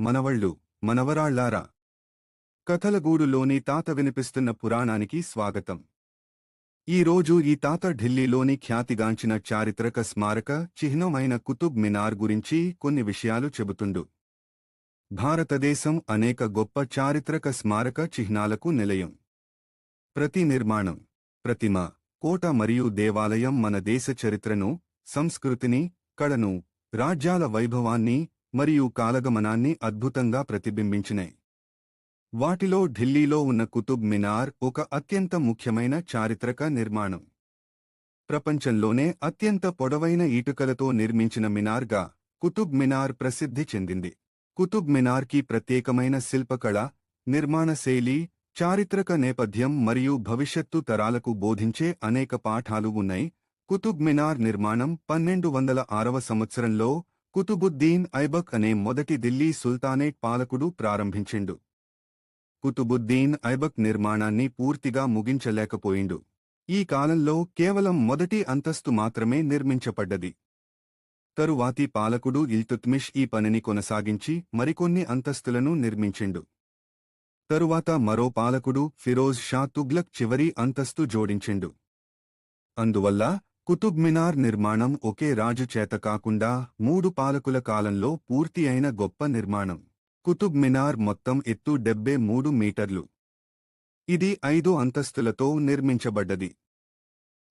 మనవళ్ళు మనవరాళ్ళారా. కథలగూడులోని తాత వినిపిస్తున్న పురాణానికి స్వాగతం. ఈరోజు ఈ తాత ఢిల్లీలోని ఖ్యాతిగాంచిన చారిత్రక స్మారక చిహ్నమైన కుతుబ్ మినార్ గురించి కొన్ని విషయాలు చెబుతుండు. భారతదేశం అనేక గొప్ప చారిత్రక స్మారక చిహ్నాలకు నిలయం. ప్రతి నిర్మాణం ప్రతిమ కోట మరియు దేవాలయం మన దేశ చరిత్రను సంస్కృతిని కళను రాజ్యాల వైభవాన్ని మరియు కాలగమనాన్ని అద్భుతంగా ప్రతిబింబించినాయి వాటిలో ఢిల్లీలో ఉన్న కుతుబ్ మినార్ ఒక అత్యంత ముఖ్యమైన చారిత్రక నిర్మాణం. ప్రపంచంలోనే అత్యంత పొడవైన ఈటుకలతో నిర్మించిన మినార్గా కుతుబ్ మినార్ ప్రసిద్ధి చెందింది. కుతుబ్ మినార్కి ప్రత్యేకమైన శిల్పకళ నిర్మాణ శైలి చారిత్రక నేపథ్యం మరియు భవిష్యత్తు తరాలకు బోధించే అనేక పాఠాలు ఉన్నాయి. కుతుబ్ మినార్ నిర్మాణం పన్నెండు వందల ఆరవ సంవత్సరంలో కుతుబుద్దీన్ ఐబక్ అనే మొదటి ఢిల్లీ సుల్తానేట్ పాలకుడు ప్రారంభించిండు. కుతుబుద్దీన్ ఐబక్ నిర్మాణాన్ని పూర్తిగా ముగించలేకపోయిండు. ఈ కాలంలో కేవలం మొదటి అంతస్తు మాత్రమే నిర్మించబడ్డది. తరువాతి పాలకుడు ఇల్తుత్మిష్ ఈ పనిని కొనసాగించి మరికొన్ని అంతస్తులను నిర్మించిండు. తరువాత మరో పాలకుడు ఫిరోజ్ షా తుగ్లక్ చివరి అంతస్తు జోడించిండు. అందువల్ల కుతుబ్ మినార్ నిర్మాణం ఒకే రాజు చేత కాకుండా మూడు పాలకుల కాలంలో పూర్తి అయిన గొప్ప నిర్మాణం. కుతుబ్ మినార్ మొత్తం ఎత్తు డెబ్బే మూడు మీటర్లు. ఇది ఐదు అంతస్తులతో నిర్మించబడ్డది.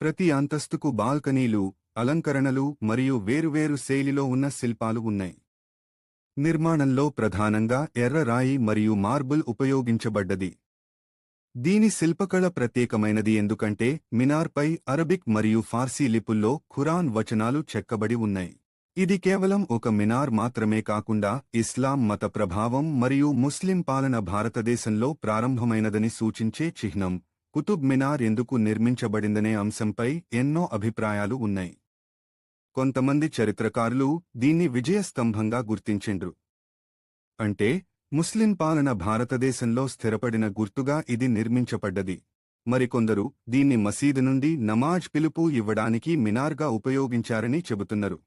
ప్రతి అంతస్తుకు బాల్కనీలు అలంకరణలు మరియు వేరువేరు శైలిలో ఉన్న శిల్పాలు ఉన్నాయి. నిర్మాణంలో ప్రధానంగా ఎర్ర రాయి మరియు మార్బుల్ ఉపయోగించబడ్డది. దీని శిల్పకళ ప్రత్యేకమైనది ఎందుకంటే మినార్పై అరబిక్ మరియు ఫార్సీ లిపుల్లో ఖురాన్ వచనాలు చెక్కబడి ఉన్నాయి. ఇది కేవలం ఒక మినార్ మాత్రమే కాకుండా ఇస్లాం మత ప్రభావం మరియు ముస్లిం పాలన భారతదేశంలో ప్రారంభమైనదని సూచించే చిహ్నం. కుతుబ్ మినార్ ఎందుకు నిర్మించబడిందనే అంశంపై ఎన్నో అభిప్రాయాలు ఉన్నాయి. కొంతమంది చరిత్రకారులు దీన్ని విజయస్తంభంగా గుర్తించిండ్రు. అంటే ముస్లిం పాలన భారతదేశంలో స్థిరపడిన గుర్తుగా ఇది నిర్మించబడ్డది. మరికొందరు దీన్ని మసీదు నుండి నమాజ్ పిలుపు ఇవ్వడానికి మినార్గా ఉపయోగించారని చెబుతున్నారు.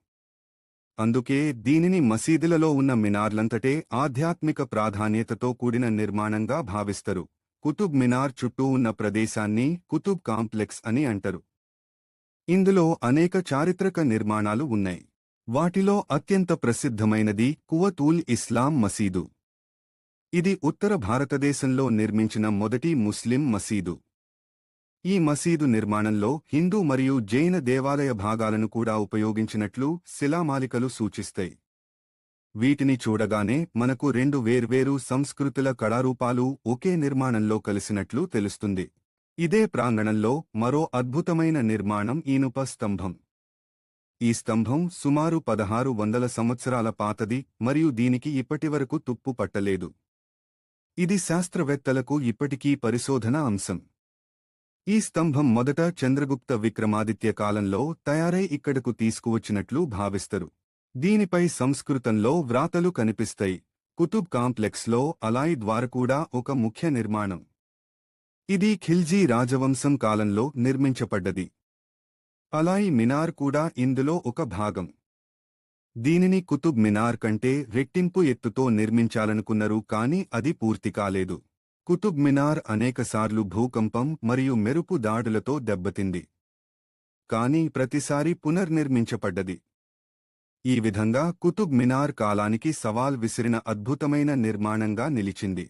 అందుకే దీనిని మసీదులలో ఉన్న మినార్లంతటే ఆధ్యాత్మిక ప్రాధాన్యతతో కూడిన నిర్మాణంగా భావిస్తారు. కుతుబ్ మినార్ చుట్టూ ఉన్న ప్రదేశాన్ని కుతుబ్ కాంప్లెక్స్ అని అంటారు. ఇందులో అనేక చారిత్రక నిర్మాణాలు ఉన్నాయి. వాటిలో అత్యంత ప్రసిద్ధమైనది కువతూల్ ఇస్లాం మసీదు. ఇది ఉత్తర భారతదేశంలో నిర్మించిన మొదటి ముస్లిం మసీదు. ఈ మసీదు నిర్మాణంలో హిందూ మరియు జైన దేవాలయ భాగాలను కూడా ఉపయోగించినట్లు శిలామాలికలు సూచిస్తాయి. వీటిని చూడగానే మనకు రెండు వేర్వేరు సంస్కృతుల కళారూపాలు ఒకే నిర్మాణంలో కలిసినట్లు తెలుస్తుంది. ఇదే ప్రాంగణంలో మరో అద్భుతమైన నిర్మాణం ఈనుప స్తంభం. ఈ స్తంభం సుమారు పదహారు వందల సంవత్సరాల పాతది మరియు దీనికి ఇప్పటివరకు తుప్పు పట్టలేదు. ఇది శాస్త్రవేత్తలకు ఇప్పటికీ పరిశోధన అంశం. ఈ స్తంభం మొదట చంద్రగుప్త విక్రమాదిత్య కాలంలో తయారై ఇక్కడకు తీసుకువచ్చినట్లు భావిస్తారు. దీనిపై సంస్కృతంలో వ్రాతలు కనిపిస్తాయి. కుతుబ్ కాంప్లెక్స్లో అలాయి ద్వార కూడా ఒక ముఖ్య నిర్మాణం. ఇది ఖిల్జీ రాజవంశం కాలంలో నిర్మించబడ్డది. అలాయి మినార్ కూడా ఇందులో ఒక భాగం. దీనిని కుతుబ్ మినార్ కంటే రెట్టింపు ఎత్తుతో నిర్మించాలనుకున్నారు కానీ అది పూర్తి కాలేదు. కుతుబ్ మినార్ అనేకసార్లు భూకంపం మరియు మెరుపు దాడులతో దెబ్బతింది. కానీ ప్రతిసారి పునర్నిర్మించబడ్డది. ఈ విధంగా కుతుబ్ మినార్ కాలానికి సవాల్ విసిరిన అద్భుతమైన నిర్మాణంగా నిలిచింది.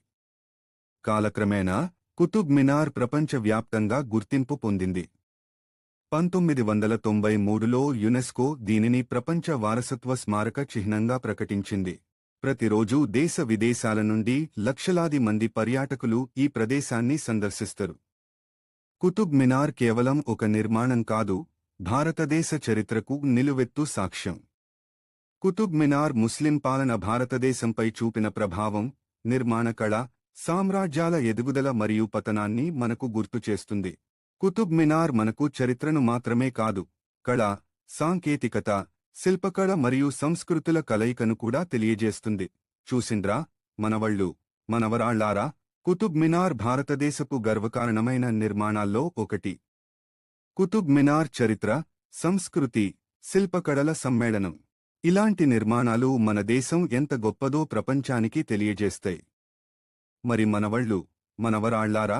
కాలక్రమేణా కుతుబ్ మినార్ ప్రపంచవ్యాప్తంగా గుర్తింపు పొందింది. పంతొమ్మిది వందల తొంభై మూడులో యునెస్కో దీనిని ప్రపంచ వారసత్వ స్మారక చిహ్నంగా ప్రకటించింది. ప్రతిరోజూ దేశ విదేశాల నుండి లక్షలాది మంది పర్యాటకులు ఈ ప్రదేశాన్ని సందర్శిస్తారు. కుతుబ్ మినార్ కేవలం ఒక నిర్మాణం కాదు భారతదేశ చరిత్రకు నిలువెత్తు సాక్ష్యం. కుతుబ్ మినార్ ముస్లిం పాలన భారతదేశంపై చూపిన ప్రభావం నిర్మాణ కళ సామ్రాజ్యాల ఎదుగుదల మరియు పతనాన్ని మనకు గుర్తుచేస్తుంది కుతుబ్ మినార్ మనకు చరిత్రను మాత్రమే కాదు కళ సాంకేతికత శిల్పకళ మరియు సంస్కృతుల కలయికను కూడా తెలియజేస్తుంది. చూసిండ్రా మనవళ్ళు మనవరాళ్ళారా కుతుబ్ మినార్ భారతదేశపు గర్వకారణమైన నిర్మాణాల్లో ఒకటి. కుతుబ్ మినార్ చరిత్ర సంస్కృతి శిల్పకళల సమ్మేళనం. ఇలాంటి నిర్మాణాలు మన దేశం ఎంత గొప్పదో ప్రపంచానికి తెలియజేస్తాయి. మరి మనవళ్ళు మనవరాళ్ళారా